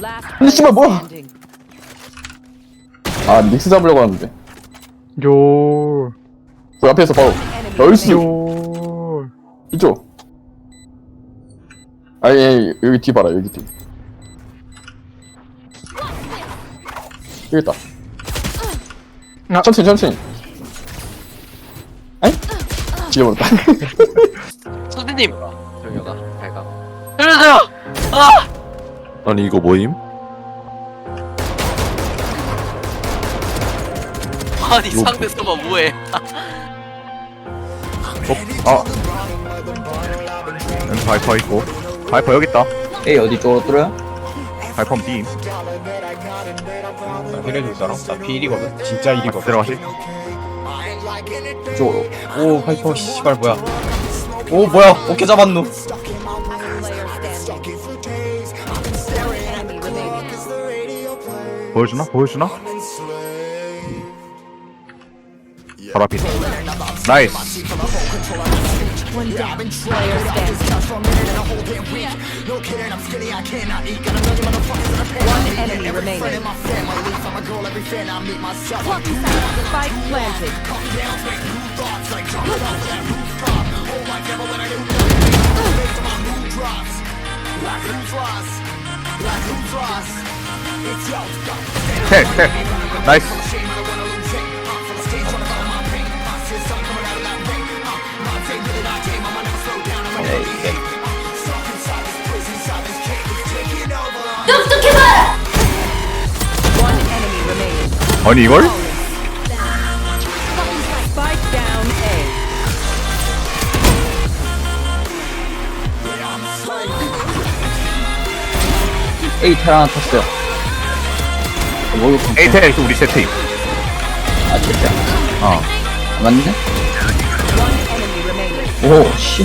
Last 아니, 씨발, 뭐야? 아 닉스 잡으려고 하는데. 요. 그 앞에서 바로 나이스 요. 이쪽. 아니 아니, 여기 뒤 봐라 여기 뒤. 여기 있다. 아. 천천히 천천히. 아이 죽여버렸다. 선생님 살려주세요! 아! 아니 이거 뭐임? 아니 상대 서버 뭐해. 아. 여기 바이퍼 있고. 바이퍼 여기 있다. A 어디 쪽으로 뚫어요? 바이퍼 B. 힐해줄 사람? 나 P1이거든. 진짜 1이거든. 들어가시 이쪽으로 오 파이퍼 씨발 뭐야. 오 뭐야? 어깨 잡았노 보여주나? 보여주나? 바로 앞에 있다 나이스 텔텔 나이스. 아니 이걸? A 텔 하나 탔어요 뭐 에이텔 또 우리 세트임 아 진짜 어 remaining. 오 쉣.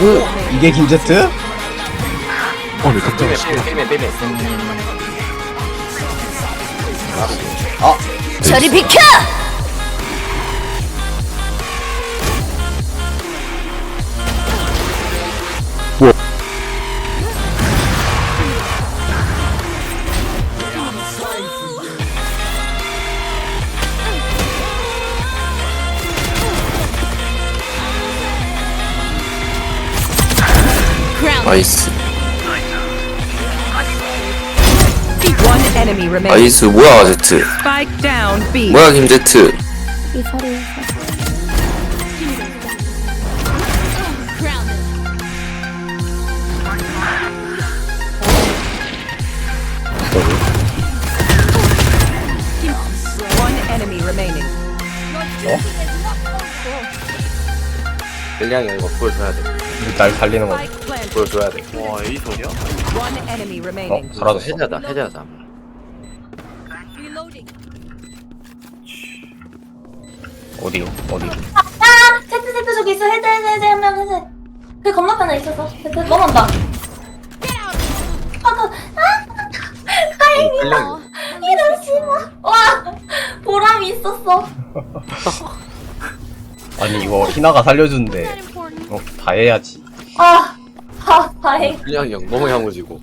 오 이게 김제트? 어네 갑자기 빼면 빼면 저리 비켜! 나이스 One enemy remaining. 나이스 뭐야 제트 Spike down B. 뭐야 김제트 One enemy remaining. 벨량이 이거 보여줘야 돼날 살리는 거. 보여줘야 돼 와 에이소냐? One enemy 어? remaining. 사라졌어 해자다 해자다 어디요? 어디? 아! 세트 세트 저기 있어 헤드 헤드 헤드 한명 헤드 그 건너편에 있어서 세트 넘어온다 아그 아! 다행이다 이런 씨와 와 보람이 있었어 아니 이거 희나가 살려주는데 어, 다 해야지 아, 아 다행. 벨량이 형 너무 야무지고